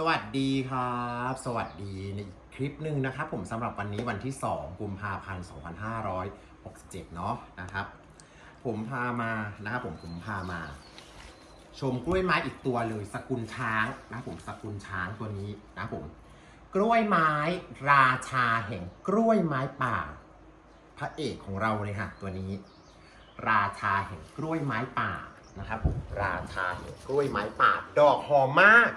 สวัสดีครับ สวัสดีในอีกคลิปหนึ่งนะครับผมสำหรับวันนี้วันที่ 2 กุมภาพันธ์ 2567 เนาะนะครับ ผมพามานะครับผมผมพามา ชมกล้วยไม้อีกตัวเลยสกุลช้างนะผมสกุลช้างตัวนี้นะผมกล้วยไม้ราชาแห่งกล้วยไม้ป่า พระเอกของเราเลยค่ะตัวนี้ ราชาแห่งกล้วยไม้ป่านะครับผมราชาแห่งกล้วยไม้ป่าดอกหอมมาก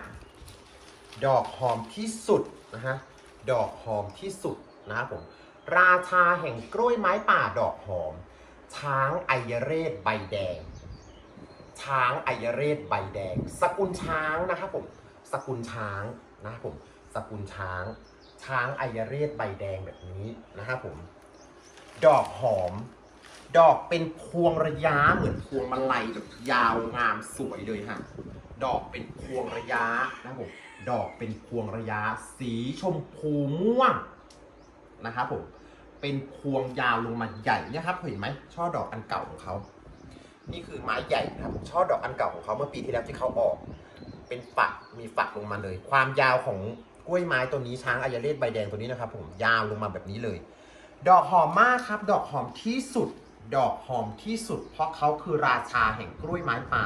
ดอกหอมที่สุดนะฮะ ดอกหอมที่สุดนะครับผม ราชาแห่งกล้วยไม้ป่าดอกหอม ช้างไอยเรศใบแดง ช้างไอยเรศใบแดง สกุลช้างนะครับผม สกุลช้างนะครับผม สกุลช้าง ช้างไอยเรศใบแดงแบบนี้นะครับผม ดอกหอม ดอกเป็นพวงระยะเหมือนพวงมาลัยแบบยาวงามสวยเลยฮะ ดอกเป็นพวงระยะนะครับผมดอกเป็นพวงระยะ สีชมพูม่วงนะครับผมเป็นพวงยาวลงมาใหญ่เนี่ยครับเห็นไหมช่อดอกอันเก่าของเขานี่คือไม้ใหญ่นะครับช่อดอกอันเก่าของเขาเมื่อปีที่แล้วที่เขาออก เป็นฝักมีฝักลงมาเลย ความยาวของกล้วยไม้ตัวนี้ช้างอายาเลศใบแดงตัวนี้นะครับ ผมยาวลงมาแบบนี้เลย ดอกหอมมากครับ ดอกหอมที่สุด ดอกหอมที่สุด เพราะเขาคือราชาแห่งกล้วยไม้ป่า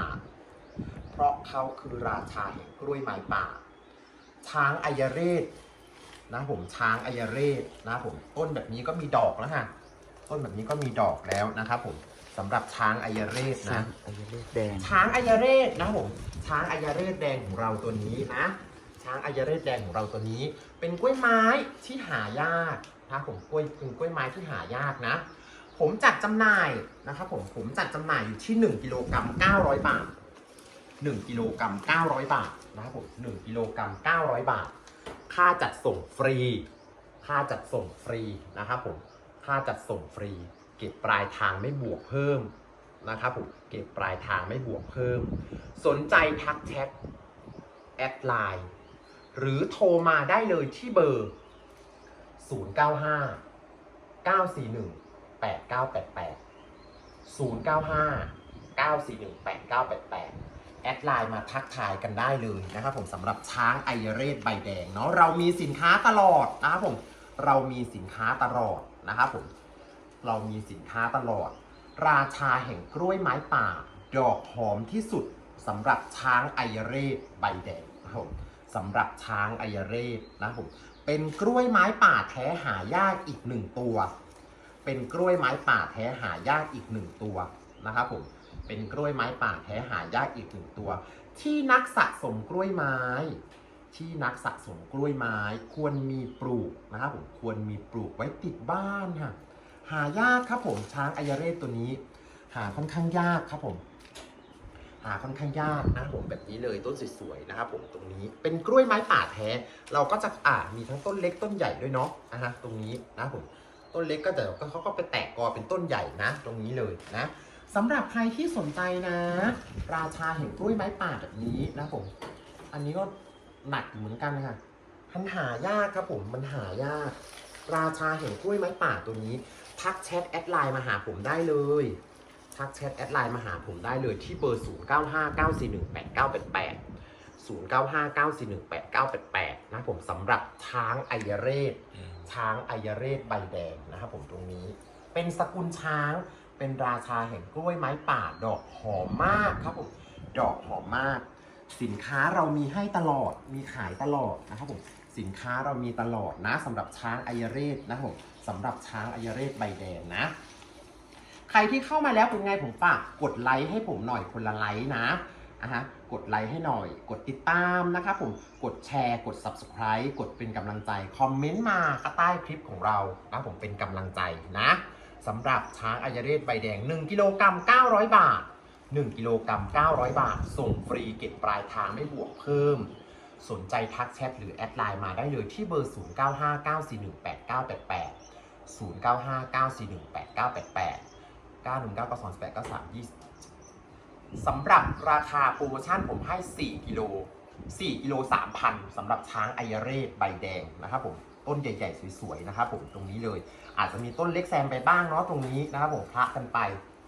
เพราะเขาคือราชาแห่งกล้วยไม้ป่า ช้างอายเรศนะผมช้างอายเรศนะผมต้นแบบนี้ก็มีดอกแล้วฮะต้นแบบนี้ก็มีดอกแล้วนะครับผมสำหรับช้างอายเรศนะนะไอ้เลขแดง ช้างอายเรศนะครับผมช้างอายเรศแดงของเราตัวนี้นะ ช้างอายเรศแดงของเราตัวนี้ เป็นกล้วยไม้ที่หายากนะครับผมกล้วยเป็นกล้วยไม้ที่หายากนะ ผมจัดจำหน่ายนะครับผมผมจัดจำหน่ายอยู่ที่ 1กิโลกรัม900 บาท 1กิโลกรัม900 บาทนะครับผม1กิโลกรัม900 บาท ค่าจัดส่งฟรี ค่าจัดส่งฟรีนะครับผมค่าจัดส่งฟรี เก็บปลายทางไม่บวกเพิ่มนะครับผมเก็บปลายทางไม่บวกเพิ่ม สนใจทักแชทแอดไลน์หรือโทรมาได้เลยที่เบอร์ 095 941 8988 095 941 8988 แอดไลน์มาทักทายกันได้เลยนะครับผมสำหรับช้างไอเรศใบแดงเนาะเรามีสินค้าตลอดนะครับผมเรามีสินค้าตลอดนะครับผมเรามีสินค้าตลอด ราชาแห่งกล้วยไม้ป่า ดอกหอมที่สุดสำหรับช้างไอเรศใบแดงนะครับผมสำหรับช้างไอเรศนะครับผมเป็นกล้วยไม้ป่าแท้หายากอีกหนึ่งตัว เป็นกล้วยไม้ป่าแท้หายากอีกหนึ่งตัวนะครับผม เป็นกล้วยไม้ป่าแท้หายากอีกหนึ่งตัว ที่นักสะสมกล้วยไม้ ที่นักสะสมกล้วยไม้ ควรมีปลูกนะครับผมควรมีปลูกไว้ติดบ้านค่ะหายากครับผมช้างอายเรศตัวนี้ หาค่อนข้างยากครับผม หาค่อนข้างยากนะผมแบบนี้เลยต้นสวยๆนะครับผมตรงนี้เป็นกล้วยไม้ป่าแท้ เราก็จะอ่ามีทั้งต้นเล็กต้นใหญ่ด้วยเนาะนะฮะตรงนี้นะผมต้นเล็กก็แต่ก็เขาก็ไปแตกกอเป็นต้นใหญ่นะ ตรงนี้เลยนะ สำหรับใครที่สนใจนะ ราชาแห่งกล้วยไม้ป่าแบบนี้นะผม อันนี้ก็หนักเหมือนกันค่ะมันหายากครับผมมันหายาก ราชาแห่งกล้วยไม้ป่าตัวนี้ ทักแชทแอดไลน์มาหาผมได้เลยทักแชทแอดไลน์มาหาผมได้เลยที่เบอร์ 0 9 5 9 4 1 8 9 8 8 0 9 5 9 4 1 8 9 8 8 นะผมสำหรับช้างไอยเรศช้างไอยเรศใบแดงนะครับผมตรงนี้ เป็นสกุลช้าง เป็นราชาแห่งกล้วยไม้ป่าดอกหอมมากครับผมดอกหอมมาก สินค้าเรามีให้ตลอดมีขายตลอดนะครับผมสินค้าเรามีตลอดนะสำหรับช้างไอยเรศนะครับผมสำหรับช้างไอยเรศใบแดงนะ ใครที่เข้ามาแล้วเป็นไงผมฝากกดไลค์ให้ผมหน่อยคนละไลค์นะอะฮะกดไลค์ให้หน่อย กดติดตามนะครับผมกดแชร์กด subscribe กดเป็นกำลังใจ คอมเมนต์มาใต้คลิปของเรานะผมเป็นกำลังใจนะ สำหรับช้างอายเรศใบแดง 1กิโลกรัม900 บาท 1กิโลกรัม900 บาท ส่งฟรีเก็บปลายทางไม่บวกเพิ่ม สนใจทักแชทหรือแอดไลน์มาได้เลยที่เบอร์ 0959418988 0959418988 919 92 8 93 20สำหรับราคาโปรโมชั่นผมให้ 4 กิโล 4 กิโล 3,000สำหรับช้างไอยเรศใบแดงนะครับผม ต้นใหญ่ ๆ สวยๆนะครับผมตรงนี้เลย อาจจะมีต้นเล็กแซมไปบ้างเนาะตรงนี้นะครับผมพระกันไป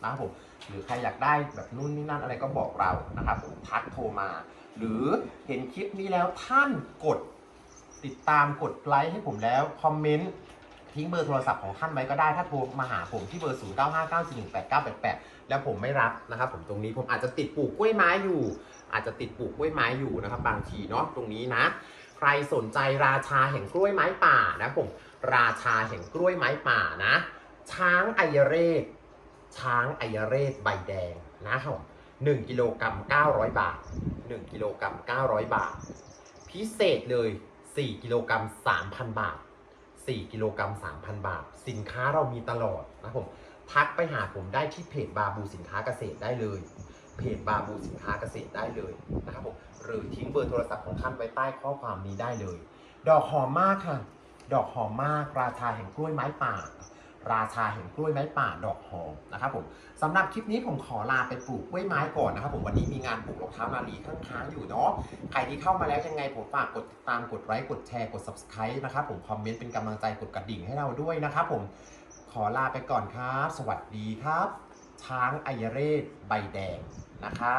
นะครับผมหรือใครอยากได้แบบนู่นนี่นั่นอะไรก็บอกเรานะครับผมทักโทรมา หรือเห็นคลิปนี้แล้วท่านกดติดตามกดไลค์ให้ผมแล้วคอมเมนต์ทิ้งเบอร์โทรศัพท์ของท่านไว้ก็ได้ถ้าโทรมาหาผมที่เบอร์ 0 9 5 9 4 1 8 9 8 8 แล้วผมไม่รับนะครับผมตรงนี้ผมอาจจะติดปลูกกล้วยไม้อยู่ อาจจะติดปลูกกล้วยไม้อยู่นะครับบางทีเนาะตรงนี้นะ ใครสนใจราชาแห่งกล้วยไม้ป่านะผม ราชาแห่งกล้วยไม้ป่านะ ช้างไอยเรศ ช้างไอยเรศใบแดงนะครับผม1กิโลกรัม900บาท1กิโลกรัม900บาท พิเศษเลย4กิโลกรัม3,000บาท4กิโลกรัม3,000บาท สินค้าเรามีตลอดนะผมทักไปหาผมได้ที่เพจบาบูสินค้าเกษตรได้เลย เพจบาบูสินค้าเกษตรได้เลยนะครับผมหรือทิ้งเบอร์โทรศัพท์ของท่านไว้ใต้ข้อความนี้ได้เลย ดอกหอมมากค่ะ ดอกหอมมาก ราชาแห่งกล้วยไม้ป่า ราชาแห่งกล้วยไม้ป่า ดอกหอมนะครับผมสำหรับคลิปนี้ผมขอลาไปปลูกกล้วยไม้ก่อนนะครับผมวันนี้มีงานปลูกรองเท้านาลีข้างๆอยู่เนาะใครที่เข้ามาแล้วยังไงผมฝากกดติดตามกดไลค์กดแชร์กด subscribe นะครับผมคอมเมนต์เป็นกำลังใจกดกระดิ่งให้เราด้วยนะครับผมขอลาไปก่อนครับ สวัสดีครับ ช้างไอยเรศใบแดง นะครับ